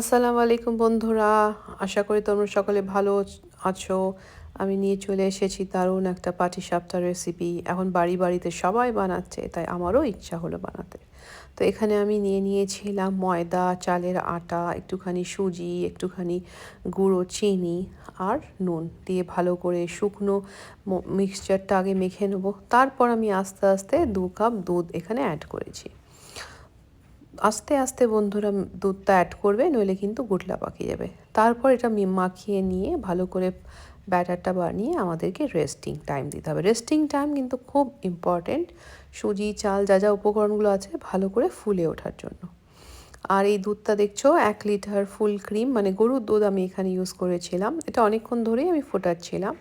আসসালামু আলাইকুম বন্ধুরা। আশা করি তোমরা সকলে ভালো আছো। আমি নিয়ে চলে এসেছি দারুণ একটা পাটি সাপটার রেসিপি এখন বাড়ি বাড়িতে সবাই বানাচ্ছে, তাই আমারও ইচ্ছা হলো বানাতে। তো এখানে আমি নিয়ে নিয়েছিলাম ময়দা, চালের আটা, একটুখানি সুজি, একটুখানি গুঁড়ো, চিনি আর নুন দিয়ে ভালো করে শুকনো মিক্সচারটা আগে মেখে নেব। তারপর আমি আস্তে আস্তে দু কাপ দুধ এখানে অ্যাড করেছি। আস্তে আস্তে বন্ধুরা দুধটা অ্যাড করবে, নইলে কিন্তু গুটলা পাকিয়ে যাবে। তারপর এটা মাখিয়ে নিয়ে ভালো করে ব্যাটারটা বানিয়ে আমাদেরকে রেস্টিং টাইম দিতে হবে। রেস্টিং টাইম কিন্তু খুব ইম্পর্টেন্ট সুজি, চাল, যা যা উপকরণগুলো আছে, ভালো করে ফুলে ওঠার জন্য। আর এই দুধটা দেখছ, এক লিটার ফুল ক্রিম মানে গরুর দুধ আমি এখানে ইউজ করেছিলাম। এটা অনেকক্ষণ ধরেই আমি ফোটাচ্ছিলাম।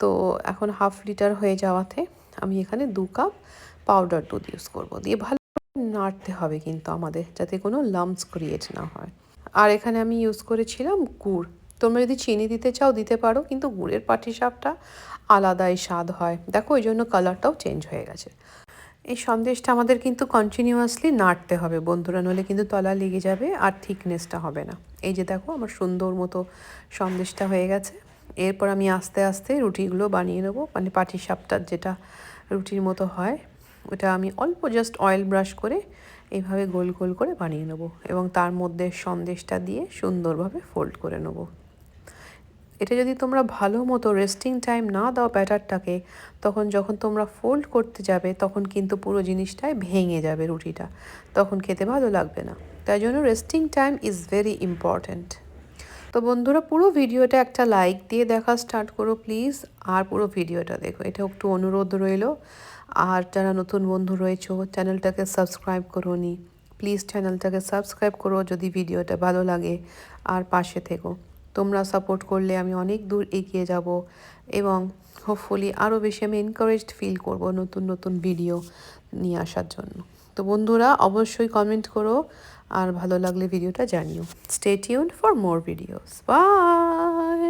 তো এখন হাফ লিটার হয়ে যাওয়াতে আমি এখানে দু কাপ পাউডার দুধ ইউজ করব। দিয়ে ভালো নাড়তে হবে কিন্তু আমাদের, যাতে কোনো লামস ক্রিয়েট না হয়। আর এখানে আমি ইউজ করেছিলাম গুড়। তোমরা যদি চিনি দিতে চাও, দিতে পারো, কিন্তু গুড়ের পাটিসাপটা আলাদাই স্বাদ হয়। দেখো ওই জন্য কালারটাও চেঞ্জ হয়ে গেছে। এই সন্দেশটা আমাদের কিন্তু কন্টিনিউয়াসলি নাড়তে হবে বন্ধুরা নলে কিন্তু তলা লেগে যাবে আর থিকনেসটা হবে না। এই যে দেখো, আমার সুন্দর মতো সন্দেশটা হয়ে গেছে। এরপর আমি আস্তে আস্তে রুটিগুলো বানিয়ে নেব মানে পাটিসাপটার যেটা রুটির মতো হয়। ওটা আমি অল্প জাস্ট অয়েল ব্রাশ করে এইভাবে গোল গোল করে বানিয়ে নেব এবং তার মধ্যে সন্দেশটা দিয়ে সুন্দরভাবে ফোল্ড করে নেব। এটা যদি তোমরা ভালো মতো রেস্টিং টাইম না দাও ব্যাটারটাকে, তখন যখন তোমরা ফোল্ড করতে যাবে, তখন কিন্তু পুরো জিনিসটাই ভেঙে যাবে রুটিটা। তখন খেতে ভালো লাগবে না। তাই জন্য resting time is very important তো বন্ধুরা, পুরো ভিডিওটা একটা লাইক দিয়ে দেখা স্টার্ট করো প্লিজ আর পুরো ভিডিওটা দেখো, এটা একটু অনুরোধ রইল। আর যারা নতুন বন্ধু রয়েছে চ্যানেলটাকে সাবস্ক্রাইব করো নি প্লিজ চ্যানেলটাকে সাবস্ক্রাইব করো যদি ভিডিওটা ভালো লাগে। আর পাশে থেকো, তোমরা সাপোর্ট করলে আমি অনেক দূর এগিয়ে যাব এবং হোপফুলি আরও বেশি আমি এনকারেজড ফিল করব নতুন নতুন ভিডিও নিয়ে আসার জন্য। তো বন্ধুরা, অবশ্যই কমেন্ট করো আর ভালো লাগলে ভিডিওটা জানিও। Stay tune for more videos bye